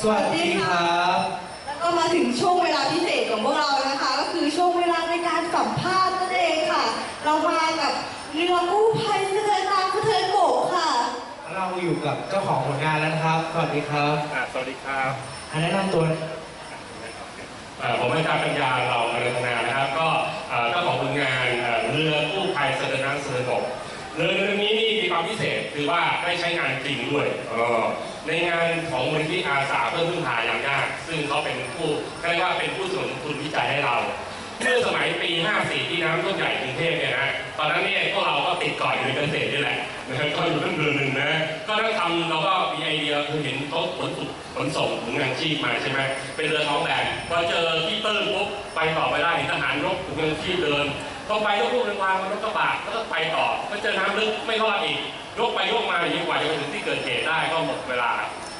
สวัสดีครับ แล้วก็มาถึงช่วงเวลาพิเศษของพวกเรานะคะ ก็คือช่วงเวลาในการสัมภาษณ์นั่นเองค่ะ เรามากับเรือกู้ภัยเรือรางกระเทินโบกค่ะ เราอยู่กับเจ้าของผลงานแล้วนะครับ สวัสดีครับอ่าสวัสดีครับอันแนะนำตัวเอ่อผมอาจารย์ปัญญาเราอรัตนานะครับ ก็เอ่อเจ้าของผลงานเอ่อเรือกู้ภัยเสด็จน้ำเสด็จบกเรือเรือนี้นี่มีความพิเศษคือว่าได้ใช้งานจริงด้วยเอ่อ ในงานของมูลที่อาสาเพื่อพึ่งพาอย่างยาก ซึ่งเขาเป็นผู้เรียกว่าเป็นผู้สนับสนุนทุนวิจัยให้เราเมื่อสมัยปี 54 ที่น้ำท่วมใหญ่กรุงเทพเนี่ยนะตอนนั้นเนี่ยพวกเราก็ติดเก่อนอยู่ในเกษตรนี่แหละนะครับก็อยู่ตั้งเดือนหนึ่งนะ ก็นั่งทำเราก็มีไอเดียคือเห็นเขาขนส่งขนส่งถุงยางชีพมาใช่ไหมเป็นเรือท้องแบนพอเจอที่ตื้นปุ๊บไปต่อไปได้เห็นทหารยกถุงยางชีพเดินพอไปยกลูกเรือวางบนรถกระบะแล้วก็ไปต่อก็เจอน้ำลึกไม่รอดอีก ยกไปยกมายิ่งกว่าจะไปถึงที่เกิดเหตุได้ก็หมดเวลา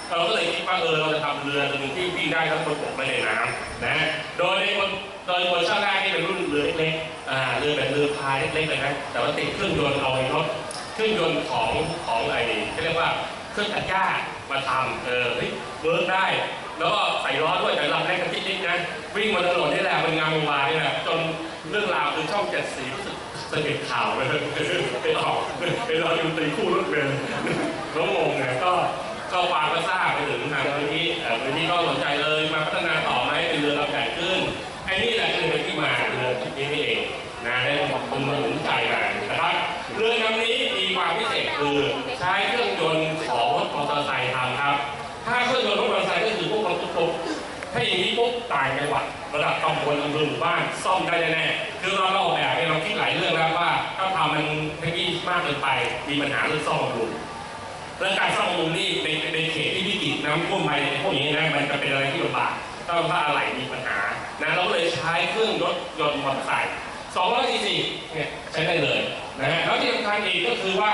เราก็เลยคิดว่าเออเราจะทำเรือตัวนึงที่วิ่งได้ทั้งบนบกและในน้ำนะโดยในคนโดยเวอร์ชันแรกนี่เป็นรุ่นเรือเล็กๆอ่าเรือแบบเรือพายเล็กๆเลยนะแต่ว่าติดเครื่องยนต์เอาในรถเครื่องยนต์ของของไอ้ที่เรียกว่าเครื่องตัดหญ้ามาทำเออเฮ้ยเวิร์กได้ แล้วก็ใส่ล้อด้วยแต่ลำแรกกันจิ๊กๆนะวิ่งบนถนนนี่แหละเป็นงานวงวานนี่แหละจนเรื่องราวคือช่องเจ็ดสีรู้สึก สะเก็ดข่าวไปเลยไปออกไปรออยู่ตีคู่รถเมล์แล้วงงไงก็ก็ฟางก็ทราบไปถึงทางพื้นที่เอ่พื้นที่ก็สนใจเลยมาพัฒนาต่อไหมเป็นเรือลำใหญ่ขึ้นไอ้นี่แหละคือเป็นที่มาเรือชุดนี้นี่เองนะได้คุณมาหนุนใจมานะครับเรือลำนี้มีความพิเศษคือใช้เครื่องยนต์ของรถมอเตอร์ไซค์ทำครับ ถ้าเครื่องยนต์รถมอเตอร์ไซค์ก็คือพวกรถตุ๊กๆถ้าอย่างนี้ปุ๊บต่างจังหวัดระดับตำบลอำเภอหมู่บ้านซ่อมได้แน่ๆ คือเราเราออกแบบเนี่ยเราคิดหลายเรื่องแล้วว่า ถ้าทำมันเทคโนโลยีมากเกินไป มีปัญหาเรื่องซ่อมบำรุงเรื่องการซ่อมบำรุงนี่ในในเขตที่วิกฤตน้ำท่วมไปพวกนี้นะมันจะเป็นอะไรที่ลำบากต้องถ้าอะไรมีปัญหานะเราก็เลยใช้เครื่องรถยนต์มอเตอร์ไซค์200ซีซีเนี่ยใช้ได้เลยนะฮะแล้วที่สำคัญอีกก็คือว่า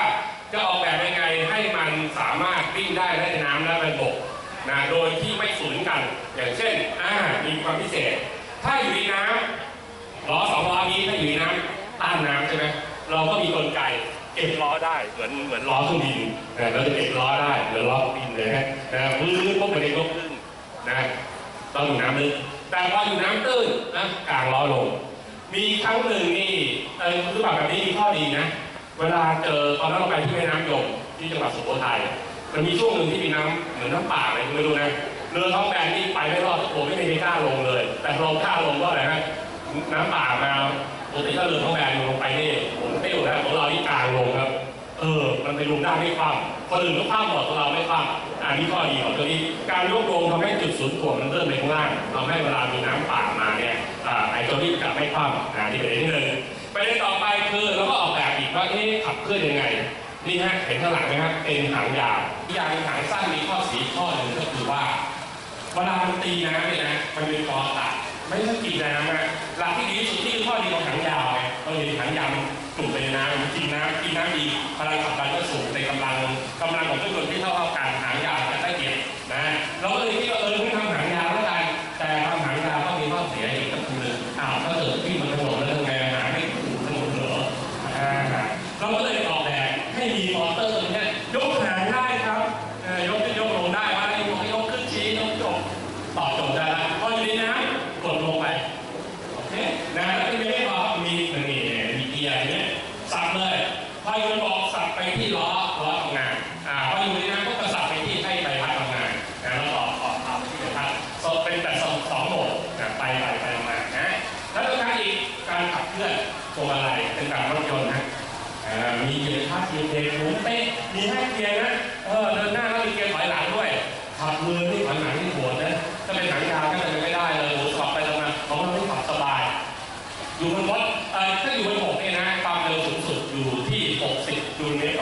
จะออกแบบยังไงให้มันสามารถวิ่งได้ทั้งในน้ำและในบกนะโดยที่ไม่สูญกัน อย่างเช่นอ่ามีความพิเศษ ถ้าอยู่ในน้ำ ล้อสองล้อนี้ถ้าอยู่ในน้ำต้านน้ำใช่ไหมเราก็มีกลไกเก็บล้อได้เหมือนเหมือนล้อเครื่องบินนะเราจะเก็บล้อได้เหมือนล้อเครื่องบินเลยนะนะพื้นพวกมันเองก็ขึ้นนะต้องอยู่น้ำลึกแต่พออยู่น้ำตื้นนะกลางล้อลง มีครั้งหนึ่งนี่เออคือแบบแบบนี้มีข้อดีนะเวลาเจอตอนนั้นเราไปที่แม่น้ำยมที่จังหวัดสุโขทัยมันมีช่วงหนึ่งที่มีน้ำเหมือนน้ำป่าอะไรไม่รู้นะเรือท้องแบนนี่ไปไม่รอดทุกคนไม่มีใครกล้าลงเลย แต่เรากล้าลงก็อะไรนะ น้ำป่ามาปกติถ้าเรือท้องแบนลงไปนี่ผมไม่อยู่แล้วของเราที่กลางลงครับ เออ มันไปลงได้ไม่คว่ำคนอื่นก็คว่ำหมดของเราไม่คว่ำอันนี้ข้อดีของตัวนี้ การยกลงทำให้จุดศูนย์ถ่วงมันเริ่มไปข้างล่างทำให้เวลามีน้ำป่ามาเนี่ยอ่าไอ้ตัวนี้จะไม่คว่ำอ่านี่เป็นที่หนึ่งประเด็นต่อไปคือเราก็ออกแบบอีกว่าเอ๊ะขับเคลื่อนยังไงนี่ฮะเห็นข้างหลังไหมครับเป็นหางยาวอยางหางสั้นมีข้อสีข้อหนึ่งก็คือว่าเวลามันตีน้ำเนี่ยนะมันเป็นคอตั ไม่ใช่กินน้ำนะหลักที่ดีที่สุดที่คือข้อดีของถังยาวไงเราเห็นถังยาวมันจุ่มไปในน้ำกินน้ำกินน้ำดีพลังขับดันก็สูงในกำลัง ที่ล้อล้อทำงานอ่าพออยู่ในน้ำก็จะสับไปที่ให้ใบพัดทำงานนะแล้วต่อต่อทำที่ใบพัดสดเป็นแต่สองสองโหมดนะไปไปไปมานะแล้วต้องการอีกการขับเคลื่อนพวงมาลัยเป็นแบบรถยนต์นะอ่ามีเกียร์คาดเกียร์เทหมุนเป๊ะมีให้เกียร์นะเออเดินหน้าแล้วมีเกียร์ถอยหลังด้วยขับมือที่ถอยหลังที่หัวนะถ้าเป็นหนังยาวก็จะไม่ได้เลยขับไปทำมาของเราไม่ขับสบาย อยู่บนรถเอ่อถ้าอยู่บนบกเนี่ยนะความเร็วสูงสุดอยู่ที่ 60กิโลเมตร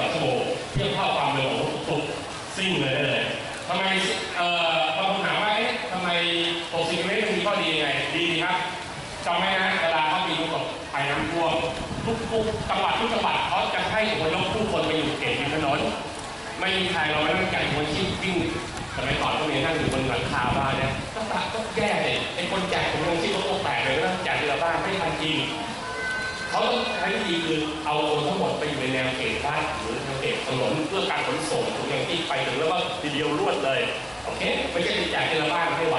ทุกจังหวัดทุกจังหวัดเขาจะให้อพยพผู้คนไปอยู่เขตริมถนนไม่มีใครเราไม่ต้องแก่คนที่วิ่งสมัยก่อนก็มีนั่งอยู่บนหลังคาบ้านเนี่ยก็ตัดก็แย่เลยไอ้คนแจกผมลงที่รถตกแตกเลยก็ต้องแจกทีละบ้านไม่ทันจริงเขาต้องใช้วิธีคือเอาคนทั้งหมดไปอยู่ในแนวเขตบ้านหรือแนวเขตถนนเพื่อการขนส่งอย่างที่ไปถึงแล้วก็ทีเดียวรวดเลยโอเคไม่ใช่แจกทีละบ้านไม่ไหว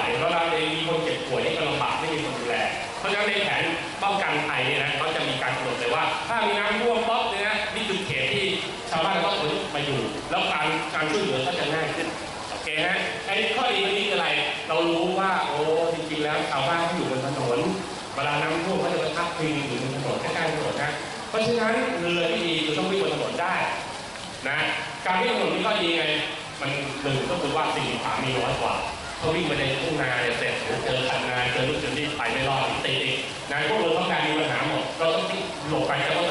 มีน้ำท่วมป๊อกเนี่ยนะนี่คือเขตที่ชาวบ้านต้องขนมาอยู่ แล้วการการช่วยเหลือก็จะง่ายขึ้นโอเคฮะไอ้ข้อดีนี้คืออะไร เรารู้ว่าโอ้จริงๆแล้วชาวบ้านที่อยู่บนถนนเวลาน้ำท่วมเขาจะมาพักพิงอยู่บนถนนใกล้ๆถนนนะเพราะฉะนั้นเรือที่ดีคือต้องวิ่งบนถนนได้นะการวิ่งถนนนี่ก็ดีไงมันหนึ่งก็คือว่าสิ่งขวามีน้อยกว่าเขาวิ่งมาในทุ่งนาเนี่ยเสร็จเจอคันนาเจอลูกจอนี่ไปไม่รอดติดอีกนะพวกเราต้องการมีปัญหาหมดเราต้องหลบไปแต่ว่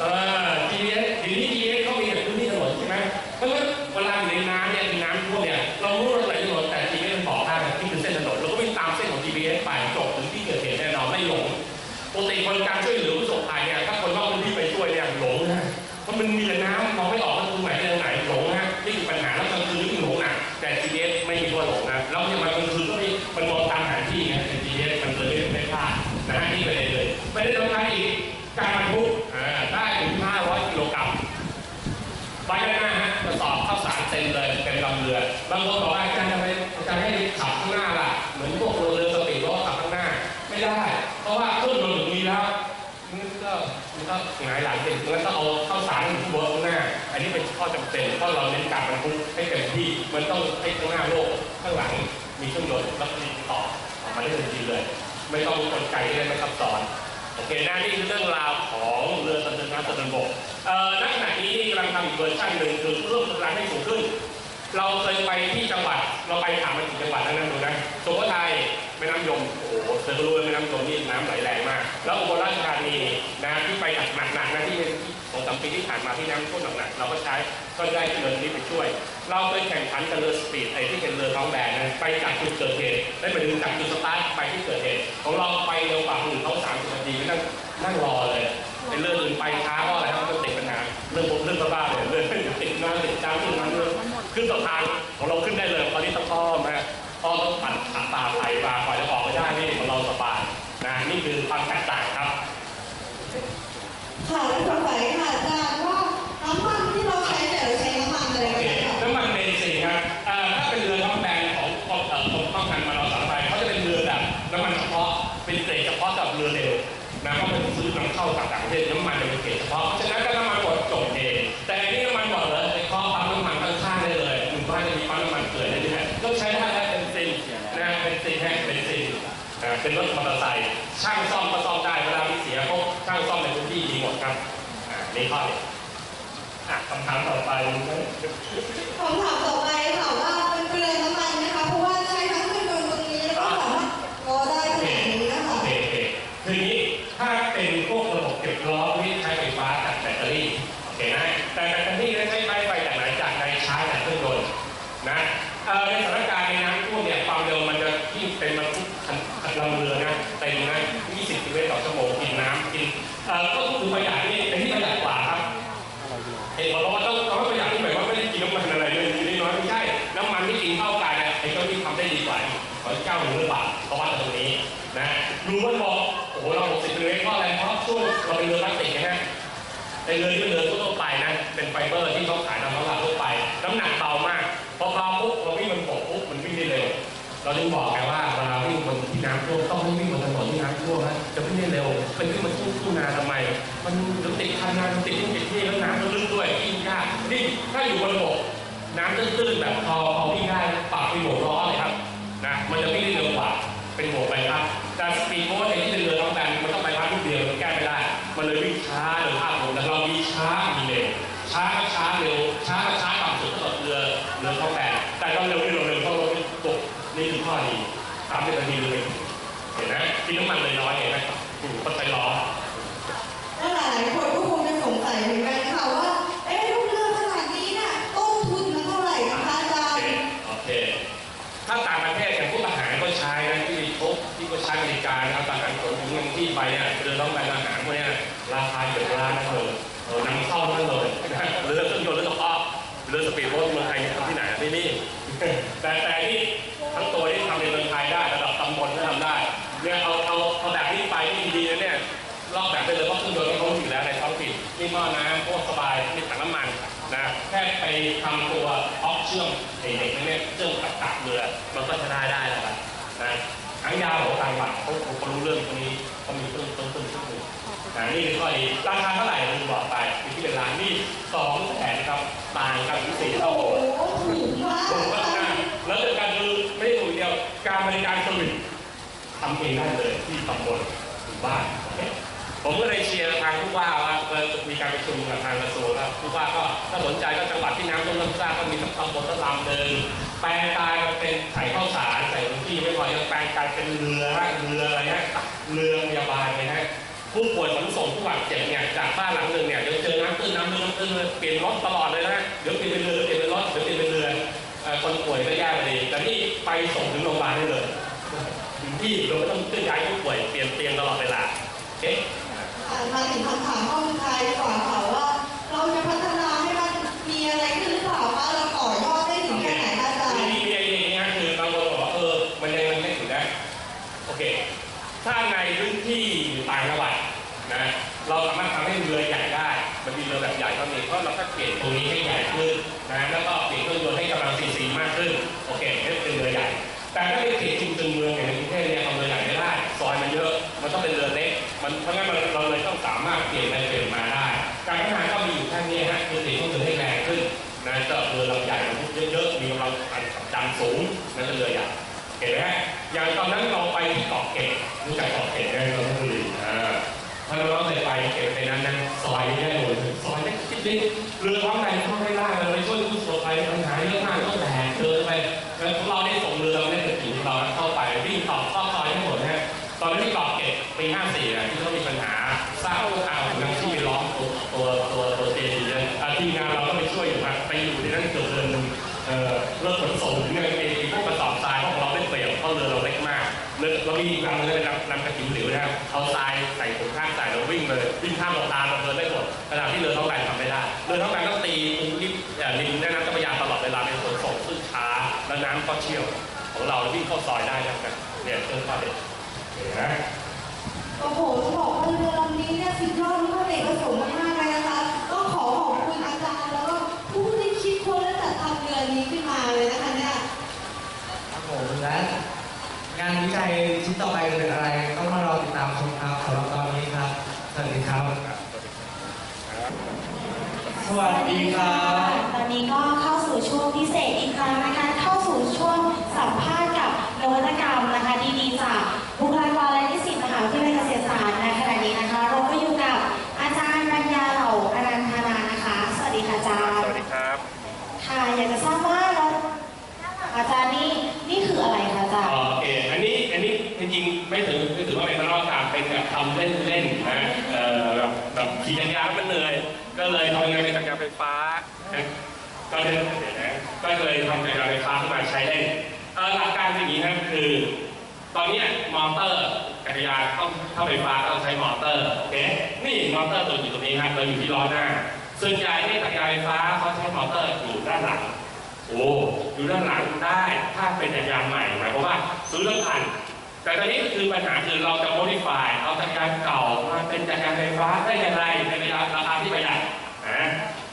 เออ GPS ทีนี้ GPS เขามีแบบพื้นที่ถนนใช่ไหมเพราะฉะนั้นเวลาอยู่ในน้ำเนี่ยมีน้ำท่วมเนี่ยเรารู้ว่าไหนถนนแต่ GPS มันบอกได้ที่คือเส้นถนนเราก็วิ่งตามเส้นของ GPS ไปจบถึงที่เกิดเหตุแน่นอนไม่หลงปกติคนการช่วย จำเป็นเพราะเราเน้นการบรรทุกให้เต็มที่มันต้องให้ข้างหน้าโลกข้างหลังมีเครื่องยนต์แล้วมีต่อออกมาได้ทันทีเลย ไม่ต้องกลไกที่ไม่ซับซ้อนโอเคนะนี่คือเรื่องราวของเรือสันติน้ำสันติบกเอ่อณขณะนี้นี่กำลังทำอีกเวอร์ชันหนึ่งคือเพิ่มกำลังให้สูงขึ้น เราเคยไปที่จังหวัด เราไปถามมากี่จังหวัดทั้งนั้นดูนะสุโขทัยแม่น้ำยม โอ้โหเธอก็รู้แม่น้ำยมนี่น้ำไหลแรงมาก แล้วอุบลราชธานีนะที่ไปหนักๆนะที่เป็นสองสามปีที่ผ่านมาที่น้ำท่วมหนักๆเราก็ใช้ก็ได้เรือนี้ไปช่วย เราเคยแข่งขันกับเรือสปีดไอ้ที่เป็นเรือท้องแบนนะไปจากจุดเกิดเหตุได้ไปถึงจากจุดสตาร์ทไปที่เกิดเหตุของเราไปเร็วกว่าคนอื่นเขาสามสิบนาทีไม่นั่งนั่งรอเลยไอ้เรื่องอื่นไปช้าเพราะอะไรครับมันติดปัญหาเรื่องเรื่องบ้าๆเลยเรื่องติดน้ำติดจ้างขึ้นน้ำเรื่อง ขึ้นสะพานของเราขึ้นได้เลยตอนนี้ต้องอ้อมนะอ้อมต้องปั่นขาป่าไผ่ป่าปล่อยจะออกไปได้นี่ของเราสบายนะนี่คือความแตกต่างครับค่ะแล้วสงสัยค่ะอาจารย์ว่าน้ำมันที่เราใช้เนี่ยเราใช้น้ำมันอะไรโอกันเคเนี่ยค่ะน้ำมันเบนซินครับเอ่อถ้าเป็นเรือท้องแบนของกรมเอ่อกรมป้องกันมลพิษเขาจะเป็นเรือแบบน้ำมันเฉพาะ เป็นรถมอเตอร์ไซค์ช่างซ่อมก็ซ่อมได้เวลามีเสียพวกช่างซ่อมในพื้นที่ดีหมดครับอ่านี่ข้อนี้อะคำถามต่อไปคำถามต่อไป ไอ้เรือที่เป็นเรือทั่วไปนะ เป็นไฟเบอร์ที่เขาขายตามตลาดทั่วไป น้ำหนักเบามาก พอเบาปุ๊บเราวิ่งมันโผล่ปุ๊บมันวิ่งได้เร็ว เราจึงบอกไงว่าเวลาวิ่งบนที่น้ำท่วมต้องไม่วิ่งบนถนนที่น้ำท่วมนะจะวิ่งได้เร็วเป็นขึ้นมาทุ่งทุ่งนาทำไม มันเดี๋ยวติดคันนานติดที่ติดที่แล้วน้ำมันลึกด้วยวิ่งยากนี่ถ้าอยู่บนบกน้ำตื้นๆแบบพอพอวิ่งได้ปากเป็นหมวกล้อเลยครับนะมันจะวิ่งได้เร็วกว่าเป็นหมวกใบพัดแต่สปีดโบ๊ทในที่เป็นเรือท้องแบนมันต้องใบพัดลูกเดียวมันแก้ไม่ได้ มันเลยวิ่ง ช้าก็ช้าเร็วช้าก็ช้าต่ำสุดก็เรือเรือท้องแบนแต่ต้องเร็วที่เราเร็วต้องเร็วที่ตกนี่คือข้อดีสามสิบนาทีเลยเห็นไหมกินน้ำมันเลยน้อยเห็นไหมอืมก็ใช้ล้อแล้วหลายๆคนก็คงจะสงสัยเหมือนกันค่ะว่าเอ๊ะลูกเรือขนาดนี้เนี่ยต้นทุนมันเท่าไหร่นะคะอาจารโอเคย์โอเคถ้าต่างประเทศอย่างพวกทหารก็ใช้นะที่พบที่ก็ใช้บริการนะครับทหารขนถุงเงินที่ไปเนี่ยเรือต้องไปทหารพวกเนี้ย ที่นี่ แต่แต่ที่ทั้งตัวที่ทำในเมืองไทยได้ระดับตำบลก็ทำได้เนี่ยเอาเอาเอาแบบนี้ไปนี่ดีนะเนี่ยลอกแบบไปเลยเพราะเครื่องยนต์เขาอยู่แล้วในท้องถิ่นนี่หม้อน้ำพวกสบายมีถังน้ำมันนะแค่ไปทำตัวออกเชื่อมเด็กๆเนี่ยเชื่อมกับตักเรือมันก็จะได้ได้แล้วครับนะหางยาวหัวต่างหลักเขาเขารู้เรื่องตรงนี้เขามีต้นต้นต้นต้นต้นนะนี่คือข้อดีราคาเท่าไหร่ลืมบอกไปอยู่ที่เป็นร้านนี่สองแสนครับ ต่างกันถึงสี่เท่าตัวโหถูกมากผมแล้วเรื่องการคือไม่ได้ถูกเดียวการบริการสวิตทำเองได้เลยที่ตำบลหมู่บ้านผมก็เลยเชียร์ทางผู้ว่าว่าเออมีการประชุมกับทางกระทรวงแล้วผู้ว่าก็ถ้าสนใจก็จังหวัดที่น้ำท่วมน้ำซ่าก็มีทั้งตำบลทั้งลำเดินแปลงกายมาเป็นใส่ข้าวสารใส่พื้นที่ไม่พอยังแปลงกายเป็นเรือเรืออะไรฮะเรือพยาบาลเลยฮะ ผู้ป่วยขนส่งผู้บาดเจ็บเนี่ยจากบ้านหลังหนึ่งเนี่ยเดี๋ยวเจอน้ำตื้นน้ำลึกน้ำตื้นเปลี่ยนรถตลอดเลยนะเดี๋ยวเปลี่ยนเป็นเรือเปลี่ยนเป็นรถเดี๋ยวเปลี่ยนเป็นเรือคนป่วยก็แย่ไปดีแต่นี่ไปส่งถึงโรงพยาบาลได้เลยถึงที่เราไม่ต้องเคลื่อนย้ายผู้ป่วยเปลี่ยนเตียงตลอดเวลา นตรงนี้ให้ใหญ่ อยู่ครับไปอยู่ในนั้นเกือบเดือนหนึงเอ่อเริ่มขนส่งเนี่ยมีพวกกระสอบทรายของเราได้เปรียบเพราะเรือเราเล็กมากเรือเรามีอีกลำเลยนะครับลำกระถิ่นหลวนะครับเอาทรายใส่ถุงข้างใส่แล้ววิ่งเลยวิ่งข้ามสะพานเราเดินได้หมดขณะที่เรือท้องแบนทำไม่ได้เรือท้องแบนต้องตีริมริมแม่น้ำเจ้าพระยาตลอดเวลาเป็นขนส่งซึ่งช้าแล้วน้ำก็เชี่ยวของเราวิ่งเข้าซอยได้นะครับเนี่ยเจอข้อเด็ดเห็นไหมโอ้โหจะบอกว่าเรือลำนี้เนี่ยสุดยอดมากเอกประสงค์มาก เลยนะคะเนี่ยครับผมและงานวิจัยชิ้นต่อไปจะเป็นอะไรต้องมารอติดตามชมครับสำหรับตอนนี้ครับ สวัสดีครับ สวัสดีครับ ตอนนี้ก็เข้าสู่ช่วงพิเศษอีกครั้งนะคะ เข้าสู่ช่วงสัมภาษณ์ ริงๆ ไม่ถือไม่ถือว่าเป็นนวัตกรรมเป็นแบบทำเล่นๆนะเอ่อแบบแบบขี่จักรยานมันเหนื่อย ก็เลยทำงานเป็นจักรยานไฟฟ้า ก็เลยนะก็เลยทำจักรยานไฟฟ้าขึ้นมาใช้เล่นเออหลักการอย่างนี้นะคือ ตอนเนี้ยมอเตอร์จักรยานต้องเข้าไฟฟ้าต้องใช้มอเตอร์โอเคนี่มอเตอร์ตัวอยู่ตรงนี้ครับเราอยู่ที่ล้อหน้าส่วนใหญ่เนี่จักรยานไฟฟ้าเขาใช้มอเตอร์อยู่ด้านหลังโอ้อยู่ด้านหลังได้ ถ้าเป็นจักรยานใหม่หมายความว่าซื้อเรื่องพัน แต่ตอนนี้คือปัญหาคือเราจะ modify เอาจักรยานเก่ามาเป็นจักรยานไฟฟ้าได้อย่างไรในระยะราคาที่ประหยัดนะ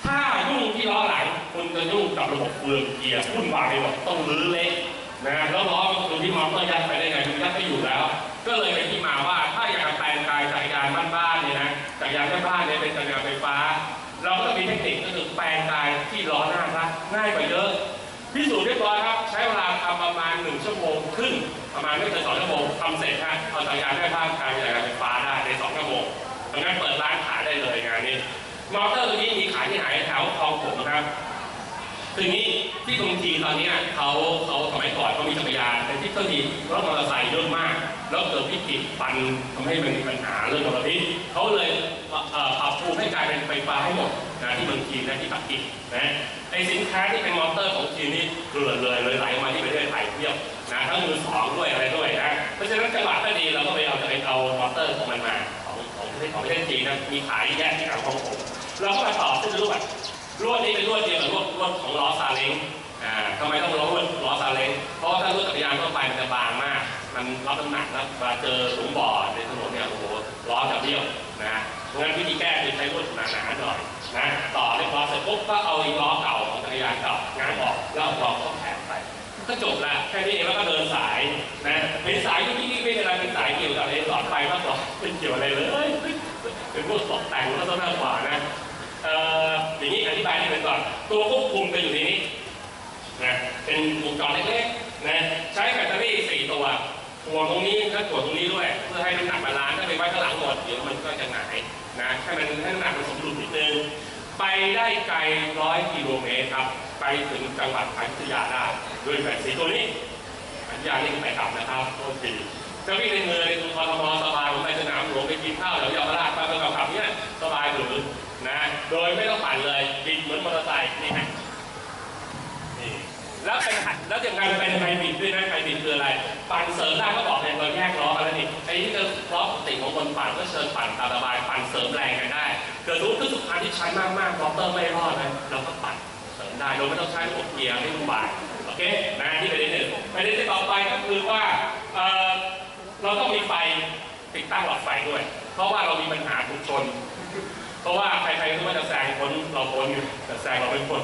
ถ้ายุ่งที่ล้อหลังคุณจะยุ่งกับระบบเฟืองเกียร์วุ่นวายไปหมดต้องรื้อเละนะแล้วล้อมันคือที่มอเตอร์ยัดไปได้ไงมันยัดไม่อยู่แล้ว ก็เลยเป็นที่มาว่าถ้าอยากจะแปลงกายจักรยานบ้านๆเนี่ยนะจักรยานบ้านๆเนี่ยเป็นจักรยานไฟฟ้า เราก็มีเทคนิคก็คือแปลงกายที่ล้อหน้าครับง่ายกว่าเยอะพิสูจน์เรียบร้อยครับ ใช้เวลาทำประมาณ1ชั่วโมงครึ่ง ประมาณไม่เกิน2ชั่วโมงทำเสร็จฮะเอาจักรยานได้ภาพการจักรยานไฟฟ้าได้ใน2ชั่วโมงดังนั้นเปิดร้านขายได้เลยงานนี้มอเตอร์ตัวนี้มีขายที่ไหนแถวคลองผมครับทีนี้ที่กรุงทีตอนนี้เขาเขาสมัยก่อนเขามีจักรยานแต่ที่เครื่องทีรถมอเตอร์ไซค์เยอะมาก แล้วเกิดวิกฤตปันทำให้มันมีปัญหาเรื่องมลพิษเขาเลยปรับปรุงให้กลายเป็นไฟฟ้าให้หมดนะที่เมืองจีนนะที่ปักกิ่งนะไอสินค้าที่เป็นมอเตอร์ของจีนนี่เกลื่อนเลยเลยไหลมาที่ประเทศไทยเทียบ นะทั้งมือสองด้วยอะไรด้วยนะเพราะฉะนั้นจังหวะก็ดีเราก็ไปเอาจะไปเอามอเตอร์ของมันมาของของประเทศของประเทศจีนนะมีขายแยกที่ทางของผมเราก็มาต่อเส้นลวดลวดนี้เป็นลวดเดียวกับลวดลวดของล้อซาเล้งอ่าทำไมต้องล้อลวดล้อซาเล้งเพราะว่าถ้าลวดจักรยานทั่วไปมันจะบางมาก มันรับน้ำหนักแล้วมาเจอหลุมบ่อในถนนเนี่ยโอ้โหล้อจะเบี้ยวนะเพราะงั้นวิธีแก้คือใช้ลวดหนาๆหน่อยนะต่อเรียบร้อยเสร็จปุ๊บก็เอาอีล้อเก่าของจักรยานเก่าง้างออกแล้วเอาล้อเข้าแขน ก็จบละแค่นี้เองแล้วก็เดินสายนะเป็นสายที่นี่ไม่เป็นอะไรเป็นสายเกี่ยวกับไอ้หลอดไฟมากกว่าเป็นเกี่ยวอะไรเลยเป็นพวกตกแต่งก็ต้องมากกว่านะเอ่ออย่างนี้อธิบายให้เป็นก่อนตัวควบคุมจะอยู่ในนี้นะเป็นวงจรเล็กๆนะใช้แบตเตอรี่สี่ตัวหัวตรงนี้และตัวตรงนี้ด้วย เพื่อให้น้ำหนักบาลานซ์ถ้าไปไว้ข้างหลังหมดเดี๋ยวมันก็จะหงายนะให้มันให้น้ำหนักมันสมดุลนิดนึงไปได้ไกลร้อยกิโลเมตรครับ ไปถึงจังหวัดพัทยาได้ด้วยแบตสีตัวนี้พัทยานี่ไปกลับนะครับโทษทีจะวิ่งในเมืองในกรุงทมสบายผมไปสนามหลวงไปกินข้าวแถวเยาวราชไปไปกับขับเนี่ยสบายหรือนะโดยไม่ต้องปั่นเลยบิดเหมือนมอเตอร์ไซค์นี่ฮะนี่แล้วเป็นแล้วอย่างการเป็นไฮบริดด้วยนะไฮบริดคืออะไรปั่นเสริมได้ก็บอกเนี่ยเราแยกล้อกันแล้วนี่ไอ้ที่จะล้อปกติของคนปั่นก็เชิญปั่นตามสบายปั่นเสริมแรงกันได้เกิดรู้ขึ้นสุดท้ายที่ใช้มากมากๆมอเตอร์ไม่รอดนะเราก็ปั่น ได้โดยไม่ต้องใช้ระบบเกียร์ไม่ต้องบายโอเคนะที่ประเด็นหนึ่งประเด็นที่ต่อไปก็คือว่าเเราต้องมีไฟติดตั้งหลอดไฟด้วย เพราะว่าเรามีปัญหาทุกชน เพราะว่าใครๆก็ว่าจะแซงคนเราคนอยู่แต่แซงเราเป็นคน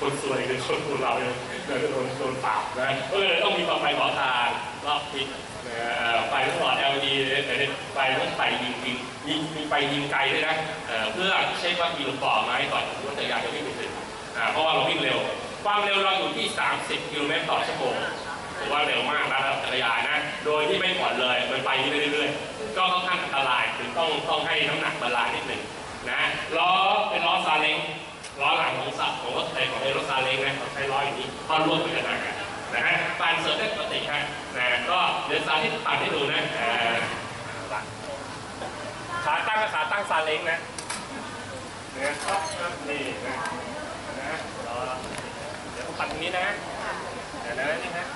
คนสวยคือคนของเราเนี่ยโดนโดนปราบนะก็เลยต้องมีไฟขอทางรอบทิศไฟต้งหลอด LED ไฟต้องไฟยิงยิงยิงมีไฟยิงไกลด้วยนะเพื่อเช็คว่ามีลูกต่อไหมก่อนรถจักรยานจะวิ่งไปถึงอ่า เพราะว่าเราวิ่งเร็ว ความเร็วเราอยู่ที่ 30 กิโลเมตรต่อชั่วโมงถือว่าเร็วมากแล้วสำหรับจักรยานนะ โดยที่ไม่ผ่อนเลย มันไปเรื่อยๆ ก็ค่อนข้างอันตรายถึงต้องต้องให้น้ำหนักบาลานซ์นิดหนึ่งนะล้อเป็นล้อซาเล้งล้อหลังของสัตว์ของรถไถของไอ้รถซาเล้งนะเขาใช้ล้ออย่างนี้พอร่วมกันนะนะฮะปั่นเสริมได้ปกติฮะนะก็เดี๋ยวสาธิตปั่นให้ดูนะขาตั้งกับขาตั้งซาเล้งนะเนี่ยครับนี่นะ เดี๋ยวผมปั่นตรงนี้นะเดี๋ยวนะนี่ฮะ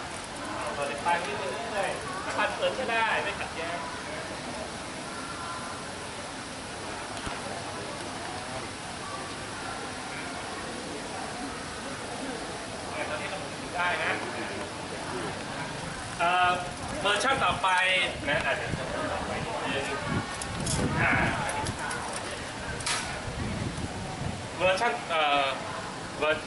เอาตัวเด็กปั่นนิดนึงเลยปั่นเสริมก็ได้ไม่ขัดแย้งเนี่ยตอนนี้เราหมุนได้นะเอ่อเวอร์ชันต่อไปนะอาจจะต่อไปนิดนึงอ่าเวอร์ชันเอ่อเวอร์